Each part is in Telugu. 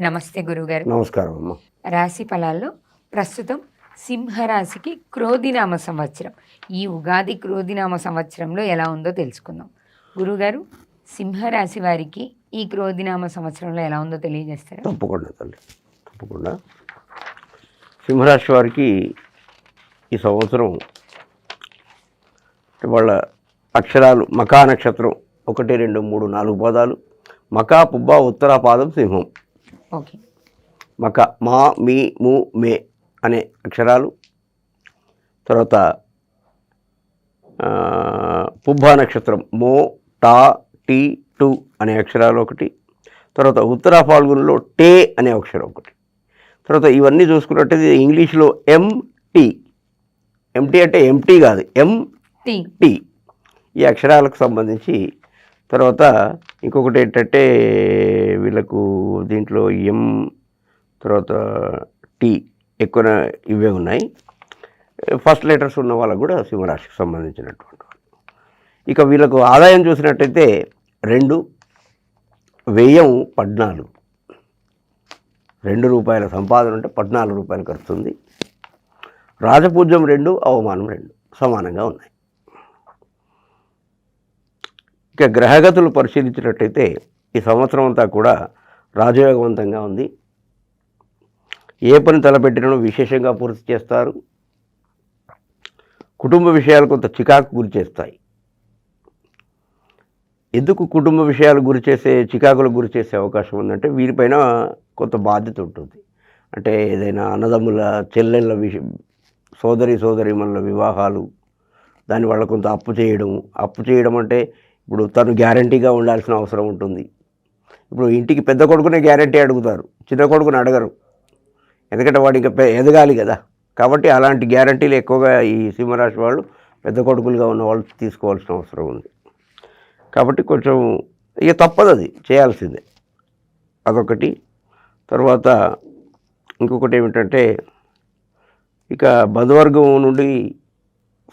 నమస్తే గురువుగారు నమస్కారం అమ్మ. రాశి ఫలాల్లో ప్రస్తుతం సింహరాశికి క్రోధినామ సంవత్సరం. ఈ ఉగాది క్రోధినామ సంవత్సరంలో ఎలా ఉందో తెలుసుకుందాం. గురుగారు సింహరాశి వారికి ఈ క్రోధినామ సంవత్సరంలో ఎలా ఉందో తెలియజేస్తారా? తప్పకుండా తల్లి తప్పకుండా. సింహరాశి వారికి ఈ సంవత్సరం వాళ్ళ అక్షరాలు మకా నక్షత్రం ఒకటి రెండు మూడు నాలుగు పదాలు. మకా పుబ్బ ఉత్తరా పాదం సింహం. ఓకే. మక మా మీ ము మే అనే అక్షరాలు. తర్వాత పుబ్బ నక్షత్రం మో టా టీ టు అనే అక్షరాలు ఒకటి. తర్వాత ఉత్తరా ఫాల్గున్లో టే అనే అక్షరం ఒకటి. తర్వాత ఇవన్నీ చూసుకున్నట్టయితే ఇంగ్లీష్లో ఎంటీ ఎంటీ అంటే ఎంటీ కాదు ఎం టీ. టీ. ఈ అక్షరాలకు సంబంధించి తర్వాత ఇంకొకటి ఏంటంటే వీళ్ళకు దీంట్లో ఎం తర్వాత టీ ఎక్కువ ఇవే ఉన్నాయి. ఫస్ట్ లెటర్స్ ఉన్న వాళ్ళకు కూడా సింహరాశికి సంబంధించినటువంటి ఇక వీళ్ళకు ఆదాయం చూసినట్టయితే రెండు వ్యయం పద్నాలుగు. రెండు రూపాయల సంపాదన ఉంటే పద్నాలుగు రూపాయలు ఖర్చు ఉంది. రాజపూజ్యం రెండు అవమానం రెండు. సమానంగా ఉన్నాయి. ఇక గ్రహగతులు పరిశీలించినట్టయితే ఈ సంవత్సరం అంతా కూడా రాజయోగవంతంగా ఉంది. ఏ పని తలపెట్టినను విశేషంగా పూర్తి చేస్తారు. కుటుంబ విషయాలు కొంత చికాకు గురి చేస్తాయి. ఎందుకు కుటుంబ విషయాలు గురి చేసే చికాకులకు గురి చేసే అవకాశం ఉందంటే వీరిపైన కొంత బాధ్యత ఉంటుంది. అంటే ఏదైనా అన్నదమ్ముల చెల్లెళ్ళ విష సోదరి సోదరిమల్ల వివాహాలు దాని వల్ల కొంత అప్పు చేయడం. అప్పు చేయడం అంటే ఇప్పుడు తను గ్యారంటీగా ఉండాల్సిన అవసరం ఉంటుంది. ఇప్పుడు ఇంటికి పెద్ద కొడుకునే గ్యారంటీ అడుగుతారు. చిన్న కొడుకుని అడగరు. ఎందుకంటే వాడు ఇంకా ఎదగాలి కదా. కాబట్టి అలాంటి గ్యారంటీలు ఎక్కువగా ఈ సింహరాశి వాళ్ళు పెద్ద కొడుకులుగా ఉన్న వాళ్ళు తీసుకోవాల్సిన అవసరం ఉంది. కాబట్టి కొంచెం ఇక తప్పదు అది చేయాల్సిందే. అదొకటి. తర్వాత ఇంకొకటి ఏమిటంటే ఇక బంధువర్గం నుండి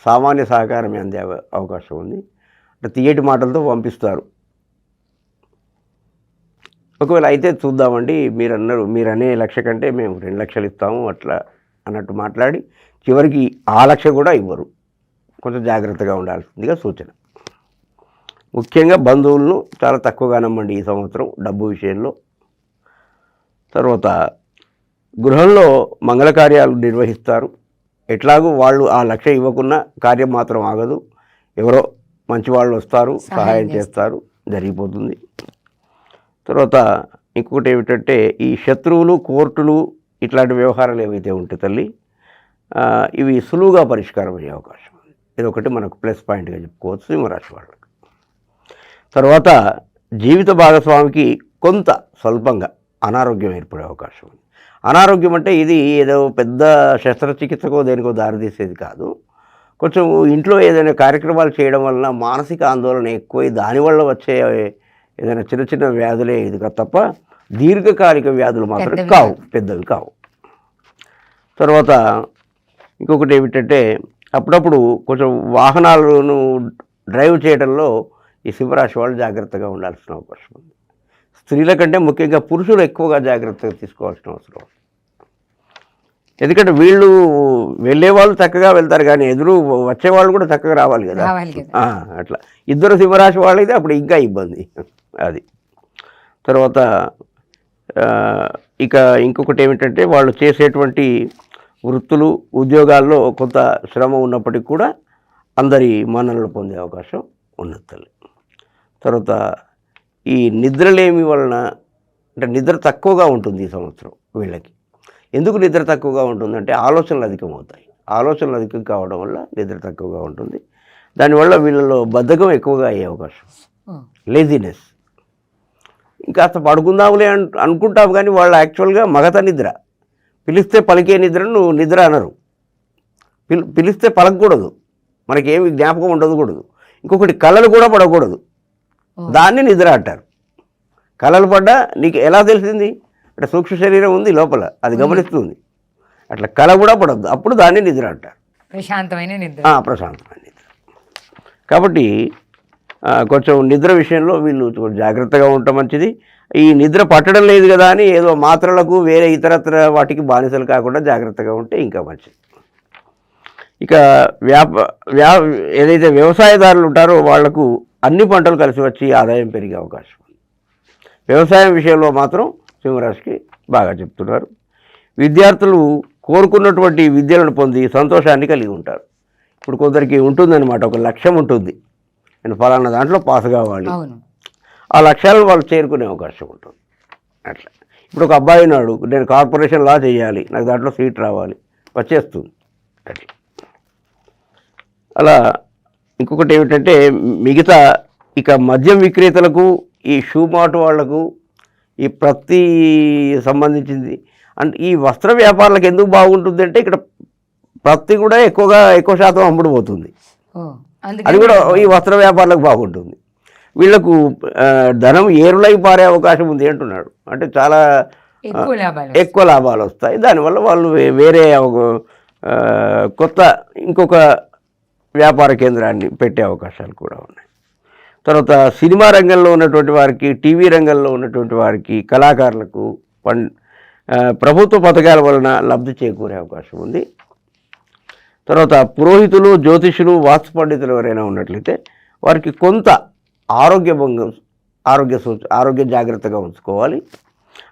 సామాన్య సహకారమే అందే అవ- అవకాశం ఉంది. అంటే తీయటి మాటలతో పంపిస్తారు. ఒకవేళ అయితే చూద్దామండి మీరు అన్నారు మీరు అనే లక్ష కంటే మేము రెండు లక్షలు ఇస్తాము అట్లా అన్నట్టు మాట్లాడి చివరికి ఆ లక్ష కూడా ఇవ్వరు. కొంచెం జాగ్రత్తగా ఉండాల్సిందిగా సూచన. ముఖ్యంగా బంధువులను చాలా తక్కువగా నమ్మండి ఈ సంవత్సరం డబ్బు విషయంలో. తర్వాత గృహంలో మంగళ కార్యాలు నిర్వహిస్తారు. ఎట్లాగూ వాళ్ళు ఆ లక్ష ఇవ్వకున్నా కార్యం మాత్రం ఆగదు. ఎవరో మంచి వాళ్ళు వస్తారు సహాయం చేస్తారు. జరిగిపోతుంది. తర్వాత ఇంకొకటి ఏమిటంటే ఈ శత్రువులు కోర్టులు ఇట్లాంటి వ్యవహారాలు ఏవైతే ఉంటాయి తల్లి ఇవి సులువుగా పరిష్కారం అయ్యే అవకాశం ఉంది. ఇది ఒకటి మనకు ప్లస్ పాయింట్గా చెప్పుకోవచ్చు సింహరాశి వాళ్ళకి. తర్వాత జీవిత భాగస్వామికి కొంత స్వల్పంగా అనారోగ్యం ఏర్పడే అవకాశం ఉంది. అనారోగ్యం అంటే ఇది ఏదో పెద్ద శస్త్రచికిత్సకో దేనికో దారితీసేది కాదు. కొంచెం ఇంట్లో ఏదైనా కార్యక్రమాలు చేయడం వలన మానసిక ఆందోళన ఎక్కువై దానివల్ల వచ్చే ఏదైనా చిన్న చిన్న వ్యాధులే ఇది తప్ప దీర్ఘకాలిక వ్యాధులు మాత్రం కావు. పెద్దవి కావు. తర్వాత ఇంకొకటి ఏమిటంటే అప్పుడప్పుడు కొంచెం వాహనాలను డ్రైవ్ చేయడంలో ఈ సింహరాశి వాళ్ళు జాగ్రత్తగా ఉండాల్సిన అవకాశం ఉంది. స్త్రీల కంటే ముఖ్యంగా పురుషులు ఎక్కువగా జాగ్రత్తగా తీసుకోవాల్సిన అవసరం ఉంది. ఎందుకంటే వీళ్ళు వెళ్ళే వాళ్ళు చక్కగా వెళ్తారు కానీ ఎదురు వచ్చే వాళ్ళు కూడా చక్కగా రావాలి కదా. అట్లా. ఇద్దరు సింహరాశి వాళ్ళైతే అప్పుడు ఇంకా ఇబ్బంది. అది. తర్వాత ఇక ఇంకొకటి ఏమిటంటే వాళ్ళు చేసేటువంటి వృత్తులు ఉద్యోగాల్లో కొంత శ్రమ ఉన్నప్పటికీ కూడా అందరి మన్ననలు పొందే అవకాశం ఉన్నది తల్లి. తర్వాత ఈ నిద్రలేమి వలన అంటే నిద్ర తక్కువగా ఉంటుంది ఈ సంవత్సరం వీళ్ళకి. ఎందుకు నిద్ర తక్కువగా ఉంటుందంటే ఆలోచనలు అధికమవుతాయి. ఆలోచనలు అధికం కావడం వల్ల నిద్ర తక్కువగా ఉంటుంది. దానివల్ల వీళ్ళలో బద్ధకం ఎక్కువగా అయ్యే అవకాశం. లేజినెస్ ఇంకాస్త పడుకుందాంలే అన్ అనుకుంటాం కానీ వాళ్ళు యాక్చువల్గా మగత నిద్ర. పిలిస్తే పలికే నిద్రను నువ్వు నిద్ర అనరు. పిల్ పిలిస్తే పలకకూడదు. మనకేమి జ్ఞాపకం ఉండదు కూడదు ఇంకొకటి కళలు కూడా పడకూడదు. దాన్ని నిద్ర అంటారు. కళలు పడ్డా నీకు ఎలా తెలిసింది? అంటే సూక్ష్మ శరీరం ఉంది లోపల అది గమనిస్తుంది. అట్లా కళ కూడా పడద్దు. అప్పుడు దాన్ని నిద్ర అంటారు. ప్రశాంతమైన నిద్ర. ప్రశాంతమైన నిద్ర. కాబట్టి కొంచెం నిద్ర విషయంలో వీళ్ళు జాగ్రత్తగా ఉండటం మంచిది. ఈ నిద్ర పట్టడం లేదు కదా అని ఏదో మాత్రలకు వేరే ఇతరత్ర వాటికి బానిసలు కాకుండా జాగ్రత్తగా ఉంటే ఇంకా మంచిది. ఇక వ్యాప వ్యా ఏదైతే వ్యవసాయదారులు ఉంటారో వాళ్ళకు అన్ని పంటలు కలిసి వచ్చి ఆదాయం పెరిగే అవకాశం ఉంది. వ్యవసాయం విషయంలో మాత్రం సింహరాశికి బాగా చెప్తున్నారు. విద్యార్థులు కోరుకున్నటువంటి విద్యలను పొంది సంతోషాన్ని కలిగి ఉంటారు. ఇప్పుడు కొందరికి ఉంటుందన్నమాట ఒక లక్ష్యం ఉంటుంది. నేను ఫలానా దాంట్లో పాస్ కావాలి. ఆ లక్ష్యాలను వాళ్ళు చేరుకునే అవకాశం ఉంటుంది. అట్లా. ఇప్పుడు ఒక అబ్బాయి ఉన్నాడు నేను కార్పొరేషన్ లా చేయాలి నాకు దాంట్లో సీట్ రావాలి వచ్చేస్తుంది. అట్లా అలా ఇంకొకటి ఏమిటంటే మిగతా ఇక మద్యం విక్రేతలకు ఈ షూ మార్ట్ వాళ్ళకు ఈ ప్రతి సంబంధించింది. అంటే ఈ వస్త్ర వ్యాపారులకు ఎందుకు బాగుంటుంది అంటే ఇక్కడ ప్రతి కూడా ఎక్కువగా ఎక్కువ శాతం అమ్ముడు పోతుంది. ఓ అది కూడా ఈ వస్త్ర వ్యాపారులకు బాగుంటుంది. వీళ్ళకు ఆ, ధనం ఏరులై పారే అవకాశం ఉంది అంటున్నాడు. అంటే చాలా ఎక్కువ లాభాలు వస్తాయి. దానివల్ల వాళ్ళు వేరే కొత్త ఇంకొక వ్యాపార కేంద్రాన్ని పెట్టే అవకాశాలు కూడా ఉన్నాయి. తర్వాత సినిమా రంగంలో ఉన్నటువంటి వారికి టీవీ రంగంలో ఉన్నటువంటి వారికి కళాకారులకు పం ప్రభుత్వ పథకాల వలన లబ్ధి చేకూరే అవకాశం ఉంది. తర్వాత పురోహితులు జ్యోతిషులు వాస్తు పండితులు ఎవరైనా ఉన్నట్లయితే వారికి కొంత ఆరోగ్య భంగం ఆరోగ్య సూచ ఆరోగ్య జాగ్రత్తగా ఉంచుకోవాలి.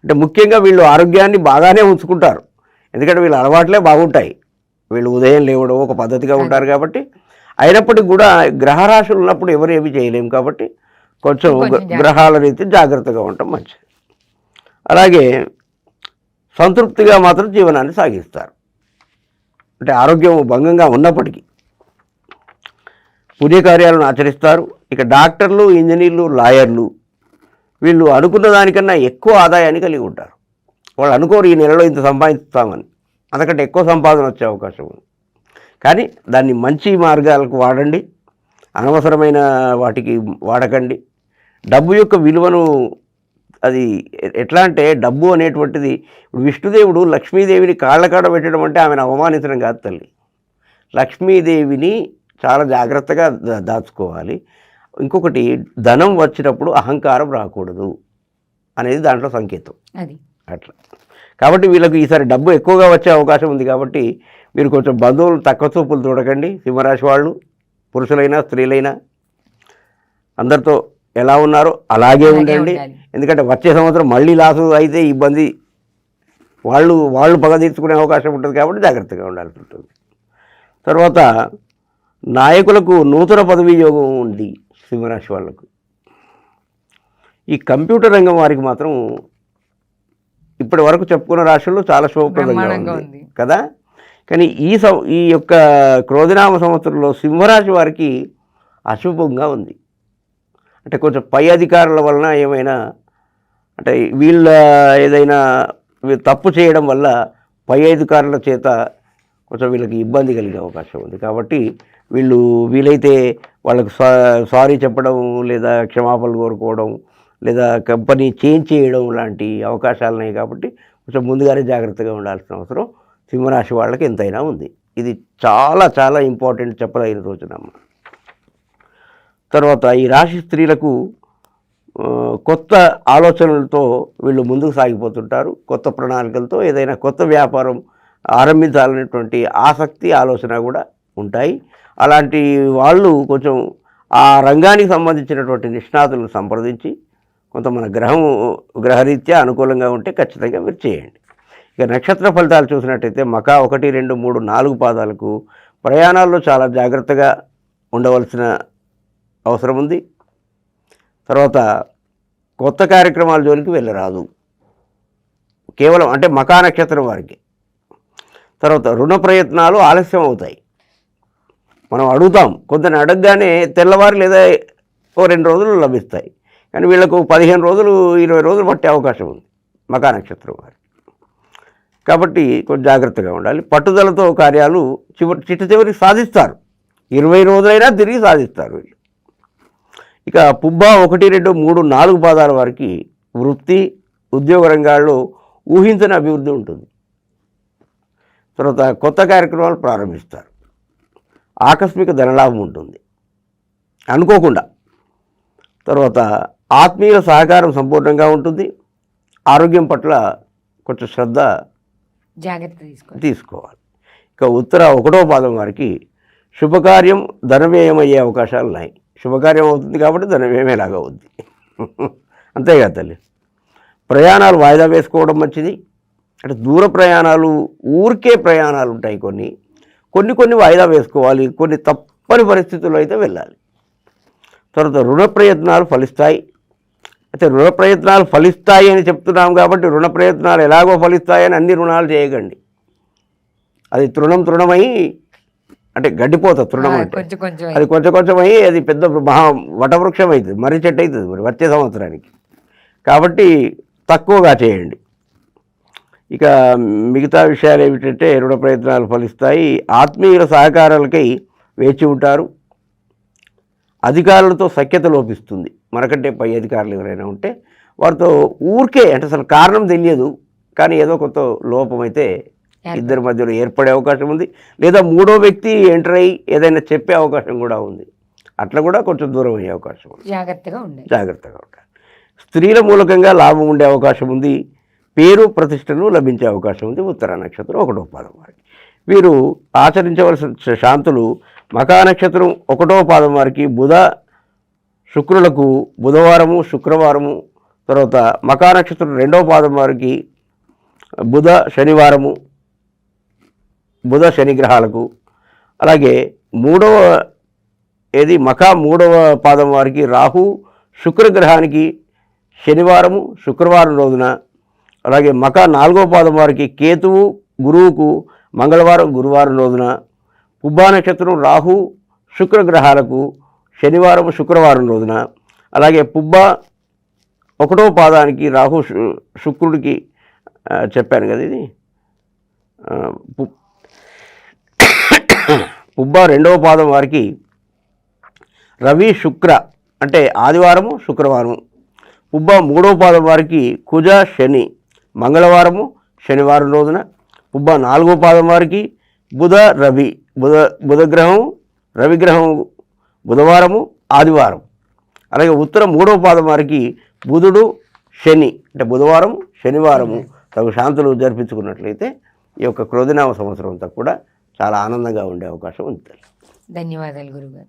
అంటే ముఖ్యంగా వీళ్ళు ఆరోగ్యాన్ని బాగానే ఉంచుకుంటారు. ఎందుకంటే వీళ్ళ అలవాట్లే బాగుంటాయి. వీళ్ళు ఉదయం లేవడం ఒక పద్ధతిగా ఉంటారు కాబట్టి అయినప్పటికీ కూడా గ్రహరాశులు ఉన్నప్పుడు ఎవరు ఏమి చేయలేము కాబట్టి కొంచెం. గ్రహాల రీతి జాగ్రత్తగా ఉండటం మంచిది. అలాగే సంతృప్తిగా మాత్రం జీవనాన్ని సాగిస్తారు. అంటే ఆరోగ్యం భంగంగా ఉన్నప్పటికీ పుణ్యకార్యాలను ఆచరిస్తారు. ఇక డాక్టర్లు ఇంజనీర్లు లాయర్లు వీళ్ళు అనుకున్న దానికన్నా ఎక్కువ ఆదాయాన్ని కలిగి ఉంటారు. వాళ్ళు అనుకోరు ఈ నెలలో ఇంత సంపాదిస్తామని. అంతకంటే ఎక్కువ సంపాదన వచ్చే అవకాశం ఉంది. కానీ దాన్ని మంచి మార్గాలకు వాడండి అనవసరమైన వాటికి వాడకండి. డబ్బు యొక్క విలువను అది ఎట్లా అంటే డబ్బు అనేటువంటిది విష్ణుదేవుడు లక్ష్మీదేవిని కాళ్ళకాడ పెట్టడం అంటే ఆమెను అవమానించడం కాదు తల్లి. లక్ష్మీదేవిని చాలా జాగ్రత్తగా దా- దాచుకోవాలి. ఇంకొకటి ధనం వచ్చినప్పుడు అహంకారం రాకూడదు అనేది దాంట్లో సంకేతం. అది. అట్లా. కాబట్టి వీళ్ళకు ఈసారి డబ్బు ఎక్కువగా వచ్చే అవకాశం ఉంది కాబట్టి మీరు కొంచెం బంధువులు తక్కువ చూపులు చూడకండి. సింహరాశి వాళ్ళు పురుషులైనా స్త్రీలైనా అందరితో ఎలా ఉన్నారో అలాగే ఉండండి. ఎందుకంటే వచ్చే సంవత్సరం మళ్ళీ లాసు అయితే ఇబ్బంది. వాళ్ళు వాళ్ళు పగ తీర్చుకునే అవకాశం ఉంటుంది కాబట్టి జాగ్రత్తగా ఉండాల్సి ఉంటుంది. తర్వాత నాయకులకు నూతన పదవీ యోగం ఉంది సింహరాశి వాళ్ళకు. ఈ కంప్యూటర్ రంగం వారికి మాత్రం ఇప్పటి వరకు చెప్పుకున్న రాశుల్లో చాలా శుభప్రదంగా ఉంది. కదా? కానీ ఈ సం ఈ యొక్క క్రోధినామ సంవత్సరంలో సింహరాశి వారికి అశుభంగా ఉంది. అంటే కొంచెం పై అధికారుల వలన ఏమైనా అంటే వీళ్ళ ఏదైనా తప్పు చేయడం వల్ల పై అధికారుల చేత కొంచెం వీళ్ళకి ఇబ్బంది కలిగే అవకాశం ఉంది. కాబట్టి వీళ్ళు వీలైతే వాళ్ళకు సారీ చెప్పడం లేదా క్షమాపణలు కోరుకోవడం లేదా కంపెనీ చేంజ్ చేయడం లాంటి అవకాశాలు ఉన్నాయి కాబట్టి కొంచెం ముందుగానే జాగ్రత్తగా ఉండాల్సిన అవసరం. సింహరాశి వాళ్ళకి ఎంతైనా ఉంది. ఇది చాలా చాలా ఇంపార్టెంట్ చెప్పదగిన రోజునమ్మ తర్వాత ఈ రాశి స్త్రీలకు కొత్త ఆలోచనలతో వీళ్ళు ముందుకు సాగిపోతుంటారు. కొత్త ప్రణాళికలతో ఏదైనా కొత్త వ్యాపారం ఆరంభించాలనేటువంటి ఆసక్తి ఆలోచన కూడా ఉంటాయి. అలాంటి వాళ్ళు కొంచెం ఆ రంగానికి సంబంధించినటువంటి నిష్ణాతులను సంప్రదించి కొంత మన గ్రహం గ్రహరీత్యా అనుకూలంగా ఉంటే ఖచ్చితంగా మీరు చేయండి. ఇక నక్షత్ర ఫలితాలు చూసినట్టయితే మకా ఒకటి రెండు మూడు నాలుగు పాదాలకు ప్రయాణాల్లో చాలా జాగ్రత్తగా ఉండవలసిన అవసరం ఉంది. తర్వాత కొత్త కార్యక్రమాల జోలికి వెళ్ళరాదు. కేవలం అంటే మకా నక్షత్రం వారికి. తర్వాత రుణ ప్రయత్నాలు ఆలస్యం అవుతాయి. మనం అడుగుతాం కొందరిని అడగగానే తెల్లవారు లేదా ఓ రెండు రోజులు లభిస్తాయి. కానీ వీళ్ళకు పదిహేను రోజులు ఇరవై రోజులు పట్టే అవకాశం ఉంది మకా నక్షత్రం వారికి. కాబట్టి కొంచెం జాగ్రత్తగా ఉండాలి. పట్టుదలతో కార్యాలు చివరి చిట్ట చివరికి సాధిస్తారు. ఇరవై రోజులైనా తిరిగి సాధిస్తారు. ఇక పుబ్బ ఒకటి రెండు మూడు నాలుగు పాదాల వారికి వృత్తి ఉద్యోగ రంగాల్లో ఊహించని అభివృద్ధి ఉంటుంది. తర్వాత కొత్త కార్యక్రమాలు ప్రారంభిస్తారు. ఆకస్మిక ధనలాభం ఉంటుంది. అనుకోకుండా. తర్వాత ఆత్మీయుల సహకారం సంపూర్ణంగా ఉంటుంది. ఆరోగ్యం పట్ల కొంచెం శ్రద్ధ జాగ్రత్త తీసుకోవాలి. తీసుకోవాలి. ఇక ఉత్తర ఒకటో పాదం వారికి శుభకార్యం ధనవ్యయం అయ్యే అవకాశాలు ఉన్నాయి. శుభకార్యం అవుతుంది కాబట్టి ధనవ్యయం ఎలాగా అవుద్ది. అంతేగా తల్లి. ప్రయాణాలు వాయిదా వేసుకోవడం మంచిది. అంటే దూర ప్రయాణాలు ఊరికే ప్రయాణాలు ఉంటాయి కొన్ని. కొన్ని కొన్ని వాయిదా వేసుకోవాలి. కొన్ని తప్పని పరిస్థితుల్లో అయితే వెళ్ళాలి. తర్వాత రుణ ప్రయత్నాలు ఫలిస్తాయి. అయితే రుణ ప్రయత్నాలు ఫలిస్తాయి అని చెప్తున్నాం కాబట్టి రుణ ప్రయత్నాలు ఎలాగో ఫలిస్తాయని అన్ని రుణాలు చేయకండి. అది తృణం తృణమై అంటే గడ్డిపోత తృణం అంటే. అది కొంచెం కొంచెం అయ్యి అది పెద్ద మహా వటవృక్షం అవుతుంది మర్రి చెట్టు అవుతుంది మరి వచ్చే సంవత్సరానికి. కాబట్టి తక్కువగా చేయండి. ఇక మిగతా విషయాలు ఏమిటంటే రుణ ప్రయత్నాలు ఫలిస్తాయి ఆత్మీయుల సహకారాలకై వేచి ఉంటారు. అధికారులతో సఖ్యత లోపిస్తుంది. మనకంటే పై అధికారులు ఎవరైనా ఉంటే వారితో ఊరికే అంటే అసలు కారణం తెలియదు. కానీ ఏదో కొంత లోపం అయితే ఇద్దరి మధ్యలో ఏర్పడే అవకాశం ఉంది. లేదా మూడో వ్యక్తి ఎంటర్ అయ్యి ఏదైనా చెప్పే అవకాశం కూడా ఉంది. అట్లా కూడా కొంచెం దూరం అయ్యే అవకాశం ఉంది. జాగ్రత్తగా ఉండాలి జాగ్రత్తగా ఉండాలి. స్త్రీల మూలకంగా లాభం ఉండే అవకాశం ఉంది. పేరు ప్రతిష్టలు లభించే అవకాశం ఉంది. ఉత్తర నక్షత్రం ఒకటో పాదం వారికి. వీరు ఆచరించవలసిన శాంతులు మకా నక్షత్రం ఒకటో పాదం వారికి బుధ శుక్రులకు బుధవారము శుక్రవారము తర్వాత మకా నక్షత్రం రెండవ పాదం వారికి బుధ శనివారము బుధ శని గ్రహాలకు. అలాగే మూడవ ఏది? మకా మూడవ పాదం వారికి రాహు శుక్రగ్రహానికి శనివారము శుక్రవారం రోజున. అలాగే మకా నాలుగవ పాదం వారికి కేతువు గురువుకు మంగళవారం గురువారం రోజున. పుబ్బా నక్షత్రం రాహు శుక్రగ్రహాలకు శనివారం శుక్రవారం రోజున అలాగే పుబ్బ ఒకటో పాదానికి రాహు శు- శుక్రుడికి చెప్పాను కదా ఇది. పుబ్బ రెండవ పాదం వారికి రవి శుక్ర అంటే ఆదివారము శుక్రవారం పుబ్బ మూడవ పాదం వారికి కుజ శని మంగళవారము శనివారం రోజున. పుబ్బ నాలుగో పాదం వారికి బుధ రవి బుధ బుధగ్రహం రవిగ్రహం బుధవారము ఆదివారం. అలాగే ఉత్తర మూడవ పాదం వారికి బుధుడు శని. అంటే బుధవారం శనివారము తగు శాంతులు జరిపించుకున్నట్లయితే ఈ యొక్క క్రోధినామ సంవత్సరం అంతా కూడా చాలా ఆనందంగా ఉండే అవకాశం ఉంది ధన్యవాదాలు గురుగారు.